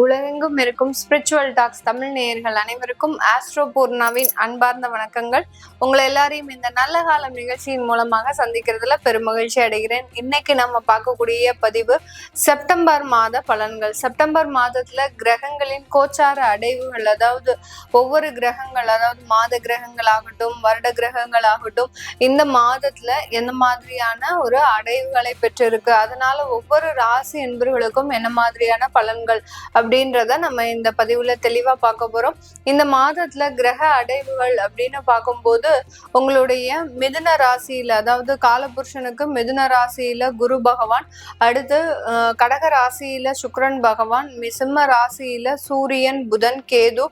por உலகெங்கும் இருக்கும் spiritual tax Tamil நேயர்கள் அனைவருக்கும் ஆஸ்ட்ரோ பூர்ணாவின் அன்பார்ந்த வணக்கங்கள். உங்களை எல்லாரையும் இந்த நல்ல காலம் நிகழ்ச்சியின் மூலமாக சந்திக்கிறதுல பெருமகிழ்ச்சி அடைகிறேன். இன்னைக்கு நம்ம பார்க்கக்கூடிய பதிவு செப்டம்பர் மாத பலன்கள். செப்டம்பர் மாதத்துல கிரகங்களின் கோச்சார அடைவுகள் அதாவது ஒவ்வொரு கிரகங்கள் அதாவது மாத கிரகங்கள் ஆகட்டும் வருட கிரகங்கள் ஆகட்டும் இந்த மாதத்துல எந்த மாதிரியான ஒரு அடைவுகளை பெற்றிருக்கு? அதனால ஒவ்வொரு ராசி என்பவர்களுக்கும் என்ன மாதிரியான பலன்கள்? அப்படின்னு அப்படின்றத நம்ம இந்த பதிவுல தெளிவா பார்க்க போறோம். இந்த மாதத்துல கிரக அடைவுகள் அப்படின்னு பார்க்கும்போது உங்களுடைய மிதுன ராசியில அதாவது காலபுருஷனுக்கு மிதுன ராசியில குரு பகவான் அடுத்து கடக ராசியில சுக்கிரன் பகவான் மிசிம்ம ராசியில சூரியன் புதன் கேது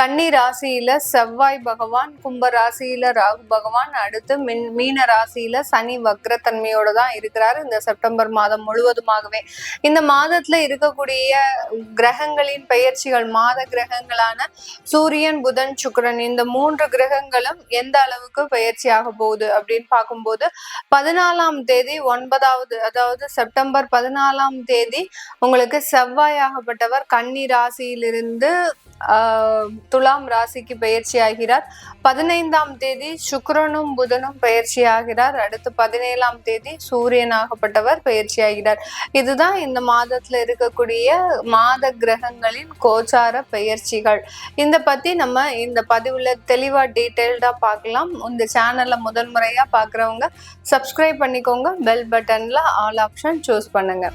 கன்னி ராசியில செவ்வாய் பகவான் கும்ப ராசியில ராகு பகவான் அடுத்து மின் மீன ராசியில சனி வக்ரத்தன்மையோட தான் இருக்கிறார் இந்த செப்டம்பர் மாதம் முழுவதுமாகவே. இந்த மாதத்துல இருக்கக்கூடிய கிரகங்கள் கிரகங்களின் பெயர்ச்சிகள் மாத கிரகங்களான சூரியன் புதன் சுக்கரன் இந்த மூன்று கிரகங்களும் எந்த அளவுக்கு பயிற்சி ஆக போகுது அப்படின்னு பார்க்கும்போது பதினாலாம் தேதி ஒன்பதாவது அதாவது செப்டம்பர் பதினாலாம் தேதி உங்களுக்கு செவ்வாய் ஆகப்பட்டவர் கன்னி ராசியிலிருந்து துலாம் ராசிக்கு பயிற்சி ஆகிறார் பதினைந்தாம் தேதி சுக்கரனும் புதனும் பயிற்சி ஆகிறார் அடுத்து பதினேழாம் தேதி சூரியனாகப்பட்டவர் பயிற்சி ஆகிறார் இதுதான் இந்த மாதத்துல இருக்கக்கூடிய மாத கிரகங்களின் கோச்சார பயிற்சிகள் இந்த பத்தி நம்ம இந்த பதிவுல தெளிவா டீட்டெயில்டா பார்க்கலாம். இந்த சேனல்ல முதல் முறையா பாக்குறவங்க சப்ஸ்கிரைப் பண்ணிக்கோங்க. பெல் பட்டன்ல ஆல் ஆப்ஷன் சூஸ் பண்ணுங்க.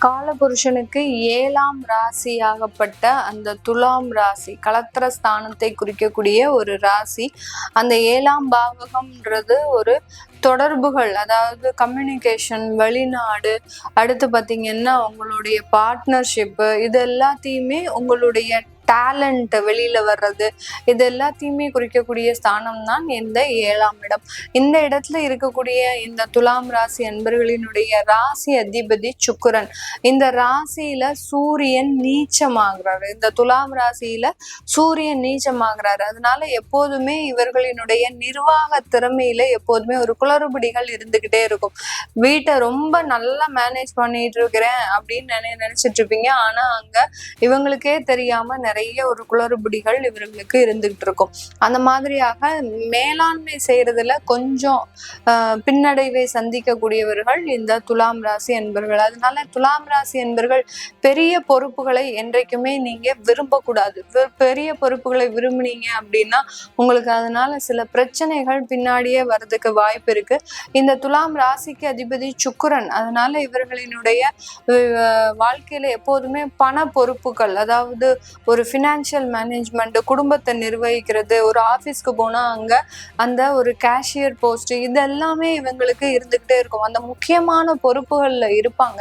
காலபுருஷனுக்கு ஏழாம் ராசியாகப்பட்ட அந்த துலாம் ராசி கலத்திர ஸ்தானத்தை குறிக்கக்கூடிய ஒரு ராசி. அந்த ஏழாம் பாவகம்ன்றது ஒரு தொடர்புகள் அதாவது கம்யூனிகேஷன் வெளிநாடு அடுத்து பார்த்தீங்கன்னா உங்களுடைய பார்ட்னர்ஷிப்பு இது எல்லாத்தையுமே உங்களுடைய டேலண்ட் வெளியில வர்றது இது எல்லாத்தையுமே குறிக்கக்கூடிய ஸ்தானம் தான் இந்த ஏழாம் இடம். இந்த இடத்துல இருக்கக்கூடிய இந்த துலாம் ராசி அன்பர்களினுடைய ராசி அதிபதி சுக்குரன். இந்த ராசியில சூரியன் நீச்சமாகிறாரு. இந்த துலாம் ராசியில சூரியன் நீச்சமாகிறாரு. அதனால எப்போதுமே இவர்களினுடைய நிர்வாக திறமையில எப்போதுமே ஒரு குளறுபடிகள் இருந்துகிட்டே இருக்கும். வீட்டை ரொம்ப நல்லா மேனேஜ் பண்ணிட்டு இருக்கிறேன் அப்படின்னு நினை நினைச்சிட்டு இருப்பீங்க. ஆனா அங்க இவங்களுக்கே தெரியாம நிறைய ஒரு குளறுபடிகள் இவர்களுக்கு இருந்துகிட்டு இருக்கும் அந்த மாதிரியாக மேலாண்மை செய்யறதுல கொஞ்சம் பின்னடைவை சந்திக்கக்கூடியவர்கள் இந்த துலாம் ராசி என்பர்கள். அதனால துலாம் ராசி என்பர்கள் பெரிய பொறுப்புகளை என்றைக்குமே நீங்க விரும்பக்கூடாது. பெரிய பொறுப்புகளை விரும்புனீங்க அப்படின்னா உங்களுக்கு அதனால சில பிரச்சனைகள் பின்னாடியே வர்றதுக்கு வாய்ப்பு இருக்கு. இந்த துலாம் ராசிக்கு அதிபதி சுக்குரன். அதனால இவர்களினுடைய வாழ்க்கையில எப்போதுமே பண பொறுப்புகள் அதாவது ஒரு ஃபினான்ஷியல் மேனேஜ்மெண்ட் குடும்பத்தை நிர்வகிக்கிறது ஒரு ஆஃபீஸ்க்கு போனால் அங்கே அந்த ஒரு கேஷியர் போஸ்ட் இது எல்லாமே இவங்களுக்கு இருந்துக்கிட்டே இருக்கும். அந்த முக்கியமான பொறுப்புகளில் இருப்பாங்க.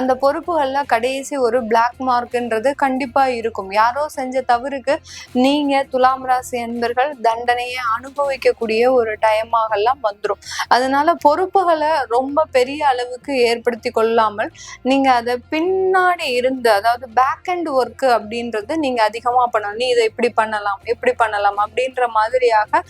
அந்த பொறுப்புகளில் கடைசி ஒரு பிளாக் மார்க்ன்றது கண்டிப்பாக இருக்கும். யாரோ செஞ்ச தவறுக்கு நீங்கள் துலாம் ராசி என்பர்கள் தண்டனையை அனுபவிக்கக்கூடிய ஒரு டைமாகலாம் வந்துடும் அதனால பொறுப்புகளை ரொம்ப பெரிய அளவுக்கு ஏற்படுத்தி கொள்ளாமல் நீங்கள் அதை பின்னாடி இருந்து அதாவது பேக் அண்ட் ஒர்க்கு அப்படின்றது நீங்கள் அதிகமாக பண்ணணும். நீ இதை இப்படி பண்ணலாம் இப்படி பண்ணலாம் அப்படின்ற மாதிரியாக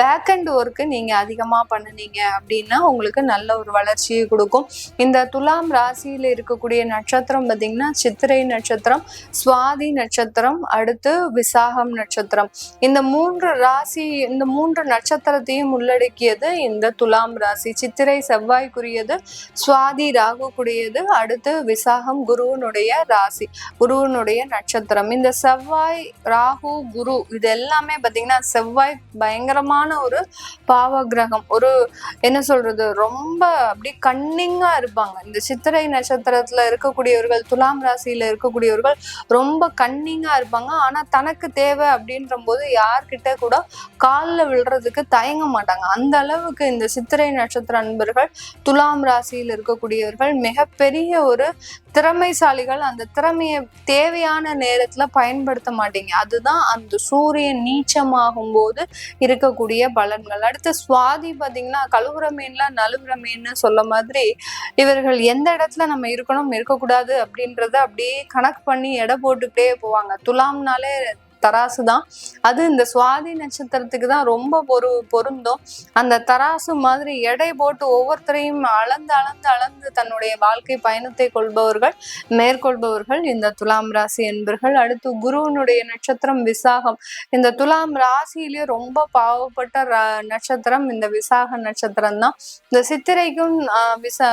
பேக் அண்ட் ஒர்க்கு நீங்கள் அதிகமாக பண்ணினீங்க அப்படின்னா உங்களுக்கு நல்ல ஒரு வளர்ச்சியை கொடுக்கும். இந்த துலாம் ராசியில் இருக்கக்கூடிய நட்சத்திரம் பார்த்தீங்கன்னா சித்திரை நட்சத்திரம் சுவாதி நட்சத்திரம் அடுத்து விசாகம் நட்சத்திரம். இந்த மூன்று ராசி இந்த மூன்று நட்சத்திரத்தையும் உள்ளடக்கியது இந்த துலாம் ராசி. சித்திரை செவ்வாய்க்குரியது சுவாதி ராகுக்குரியது அடுத்து விசாகம் குருவனுடைய ராசி குருவனுடைய நட்சத்திரம். இந்த செவ்வாய் ராகு குரு இது எல்லாமே பார்த்தீங்கன்னா செவ்வாய் பயங்கரமான ஒரு பாவ கிரகம் ஒரு என்ன சொல்றது? ரொம்ப அப்படி கன்னிங்கா இருப்பாங்க. இந்த சித்திரை நட்சத்திரத்துல இருக்கக்கூடியவர்கள் துலாம் ராசியில இருக்கக்கூடியவர்கள் ரொம்ப கன்னிங்கா இருப்பாங்க. ஆனா தனக்கு தேவை அப்படின்ற போது யார்கிட்ட கூட காலில் விழுறதுக்கு தயங்க மாட்டாங்க. அந்த அளவுக்கு இந்த சித்திரை நட்சத்திர அன்பர்கள் துலாம் ராசியில் இருக்கக்கூடியவர்கள் மிகப்பெரிய ஒரு திறமைசாலிகள். அந்த திறமையை தேவையான நேரத்துல பயன்படுத்த மாட்டீங்க. அதுதான் அந்த சூரியன் நீச்சமாகும் போது இருக்கக்கூடிய பலன்கள். அடுத்து சுவாதி பாத்தீங்கன்னா கழுவுற மீன்லாம் நழுவுற மீன்னு சொல்ல மாதிரி இவர்கள் எந்த இடத்துல நம்ம இருக்கணும் இருக்கக்கூடாது அப்படின்றத அப்படியே கணக்கு பண்ணி எடை போட்டுக்கிட்டே போவாங்க. துலாம்னாலே தராசு தான். அது இந்த சுவாதி நட்சத்திரத்துக்கு தான் ரொம்ப பொரு பொருந்தும். அந்த தராசு மாதிரி எடை போட்டு ஒவ்வொருத்தரையும் அளந்து அளந்து அளந்து தன்னுடைய வாழ்க்கை பயணத்தை கொள்பவர்கள் மேற்கொள்பவர்கள். இந்த துலாம் ராசி என்பர்கள் அடுத்து குருவனுடைய நட்சத்திரம் விசாகம். இந்த துலாம் ராசியிலேயே ரொம்ப பாவப்பட்ட நட்சத்திரம். இந்த விசாக நட்சத்திரம் தான். இந்த சித்திரைக்கும் விசா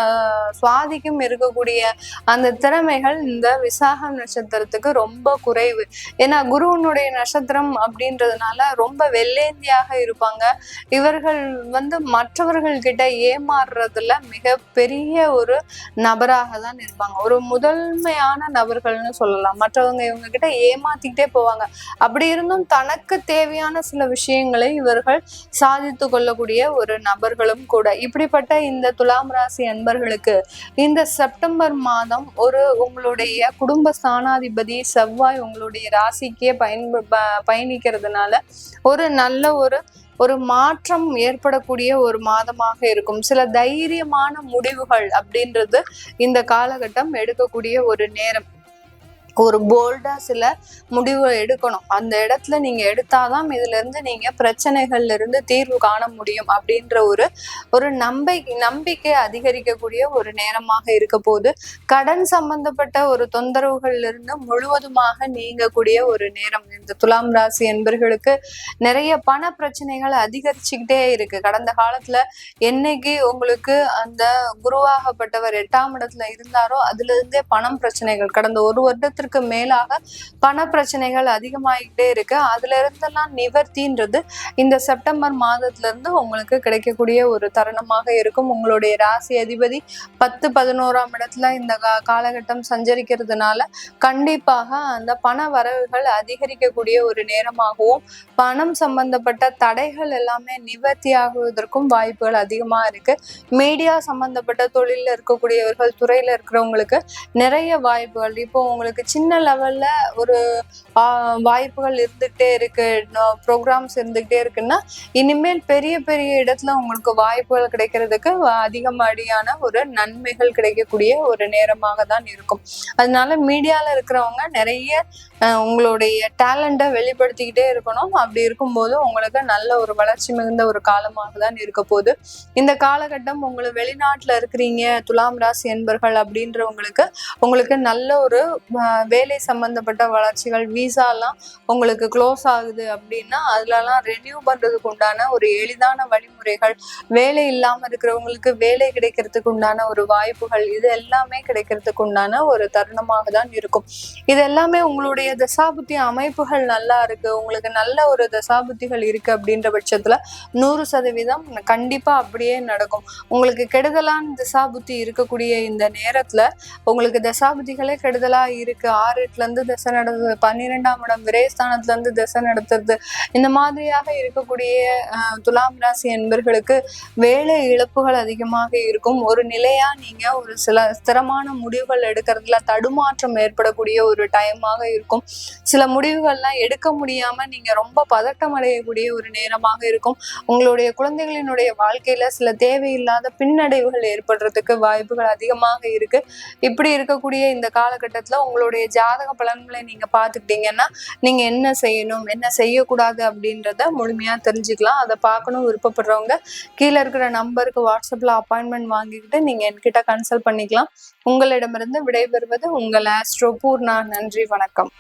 சுவாதிக்கும் இருக்கக்கூடிய அந்த திறமைகள் இந்த விசாக நட்சத்திரத்துக்கு ரொம்ப குறைவு. ஏன்னா குருவனுடைய நட்சத்திரம் அப்படின்றதுனால ரொம்ப வெள்ளேந்தியாக இருப்பாங்க. இவர்கள் வந்து மற்றவர்கள் கிட்ட ஏமாறுறதுல மிக பெரிய ஒரு நபராக தான் இருப்பாங்க. ஒரு முதன்மையான நபர்கள்னு சொல்லலாம். மற்றவங்க இவங்க கிட்ட ஏமாத்திக்கிட்டே போவாங்க. அப்படி இருந்தும் தனக்கு தேவையான சில விஷயங்களை இவர்கள் சாதித்து கொள்ளக்கூடிய ஒரு நபர்களும் கூட. இப்படிப்பட்ட இந்த துலாம் ராசி அன்பர்களுக்கு இந்த செப்டம்பர் மாதம் ஒரு உங்களுடைய குடும்ப ஸ்தானாதிபதி செவ்வாய் உங்களுடைய ராசிக்கே பயன் பயணிக்கிறதுனால ஒரு நல்ல ஒரு ஒரு மாற்றம் ஏற்படக்கூடிய ஒரு மாதமாக இருக்கும். சில தைரியமான முடிவுகள் அப்படின்றது இந்த காலகட்டம் எடுக்கக்கூடிய ஒரு நேரம். ஒரு போல்டா சில முடிவு எடுக்கணும். அந்த இடத்துல நீங்க எடுத்தாதான் இதுல இருந்து நீங்க பிரச்சனைகள்ல இருந்து தீர்வு காண முடியும் அப்படின்ற ஒரு ஒரு நம்பிக்கை நம்பிக்கை அதிகரிக்கக்கூடிய ஒரு நேரமாக இருக்க போது கடன் சம்பந்தப்பட்ட ஒரு தொந்தரவுகள்ல இருந்து முழுவதுமாக நீங்கக்கூடிய ஒரு நேரம். இந்த துலாம் ராசி என்பர்களுக்கு நிறைய பண பிரச்சனைகள் அதிகரிச்சுக்கிட்டே இருக்கு. கடந்த காலத்துல என்னைக்கு உங்களுக்கு அந்த குருவாகப்பட்டவர் எட்டாம் இடத்துல இருந்தாரோ அதுல இருந்தே பணம் பிரச்சனைகள். கடந்த ஒரு வருடத்திற்கு வருடத்திற்கு மேலாக பண பிரச்சனைகள் அதிகமாகிட்டே இருக்கு. அதுல இருந்தெல்லாம் நிவர்த்தின்றது இந்த செப்டம்பர் மாதத்துல இருந்து உங்களுக்கு கிடைக்கக்கூடிய ஒரு தருணமாக இருக்கும். உங்களுடைய ராசி அதிபதி பத்து பதினோராம் இடத்துல இந்த காலகட்டம் சஞ்சரிக்கிறதுனால கண்டிப்பாக அந்த பண வரவுகள் அதிகரிக்கக்கூடிய ஒரு நேரமாகவும் பணம் சம்பந்தப்பட்ட தடைகள் எல்லாமே நிவர்த்தி ஆகுவதற்கும் வாய்ப்புகள் அதிகமா இருக்கு. மீடியா சம்பந்தப்பட்ட தொழில இருக்கக்கூடியவர்கள் துறையில இருக்கிறவங்களுக்கு நிறைய வாய்ப்புகள். இப்போ உங்களுக்கு சின்ன லெவல்ல ஒரு வாய்ப்புகள் இருந்துகிட்டே இருக்கு. ப்ரோக்ராம்ஸ் இருந்துகிட்டே இருக்குன்னா இனிமேல் பெரிய பெரிய இடத்துல உங்களுக்கு வாய்ப்புகள் கிடைக்கிறதுக்கு அதிகமடியான ஒரு நன்மைகள் கிடைக்கக்கூடிய ஒரு நேரமாக தான் இருக்கும். அதனால மீடியால இருக்கிறவங்க நிறைய உங்களுடைய டேலண்ட்டை வெளிப்படுத்திக்கிட்டே இருக்கணும். அப்படி இருக்கும்போது உங்களுக்கு நல்ல ஒரு வளர்ச்சி மிகுந்த ஒரு காலமாக தான் இருக்க போகுது. இந்த காலகட்டம் உங்களை வெளிநாட்டுல இருக்கிறீங்க துலாம் ராசி என்பர்கள் அப்படின்றவங்களுக்கு உங்களுக்கு நல்ல ஒரு வேலை சம்பந்தப்பட்ட வளர்ச்சிகள் விசாலாம் உங்களுக்கு க்ளோஸ் ஆகுது அப்படின்னா அதுலலாம் ரெனியூ பண்ணுறதுக்கு உண்டான ஒரு எளிதான வழிமுறைகள் வேலை இல்லாமல் இருக்கிறவங்களுக்கு வேலை கிடைக்கிறதுக்கு உண்டான ஒரு வாய்ப்புகள் இது எல்லாமே கிடைக்கிறதுக்கு உண்டான ஒரு தருணமாக தான் இருக்கும். இது எல்லாமே உங்களுடைய தசாபுத்தி அமைப்புகள் நல்லா இருக்கு. உங்களுக்கு நல்ல ஒரு தசாபுத்திகள் இருக்கு அப்படின்ற பட்சத்துல நூறு சதவீதம் கண்டிப்பா அப்படியே நடக்கும். உங்களுக்கு கெடுதலான தசாபுத்தி இருக்கக்கூடிய இந்த நேரத்துல உங்களுக்கு தசாபுத்திகளே கெடுதலா இருக்கு ஆறு எட்டுல இருந்து திசை நடத்துறது பன்னிரெண்டாம் இடம் விரைஸ்தானத்துல இருந்து திசை நடத்துறது. இந்த மாதிரியாக இருக்கக்கூடிய துலாம் ராசி என்பர்களுக்கு வேலை இழப்புகள் அதிகமாக இருக்கும். ஒரு நிலையா நீங்க ஒரு சில ஸ்திரமான முடிவுகள் எடுக்கிறதுல தடுமாற்றம் ஏற்படக்கூடிய ஒரு டைமாக இருக்கும். சில முடிவுகள்லாம் எடுக்க முடியாம நீங்க ரொம்ப பதட்டம் அடையக்கூடிய ஒரு நேரமாக இருக்கும். உங்களுடைய குழந்தைகளினுடைய வாழ்க்கையில சில தேவையில்லாத பின்னடைவுகள் ஏற்படுறதுக்கு வாய்ப்புகள் அதிகமாக இருக்கு. இப்படி இருக்கக்கூடிய இந்த காலகட்டத்துல உங்களுடைய ஜாதக பலன்களை நீங்க பாத்துக்கிட்டீங்கன்னா நீங்க என்ன செய்யணும் என்ன செய்யக்கூடாது அப்படின்றத முழுமையா தெரிஞ்சுக்கலாம். அதை பார்க்கணும் விருப்பப்படுறவங்க கீழே இருக்கிற நம்பருக்கு வாட்ஸ்அப்ல அப்பாயின்மெண்ட் வாங்கிக்கிட்டு நீங்க என்கிட்ட கன்சல்ட் பண்ணிக்கலாம். உங்களிடமிருந்து விடைபெறுவது உங்கள் ஆஸ்ட்ரோ பூர்ணா. நன்றி வணக்கம்.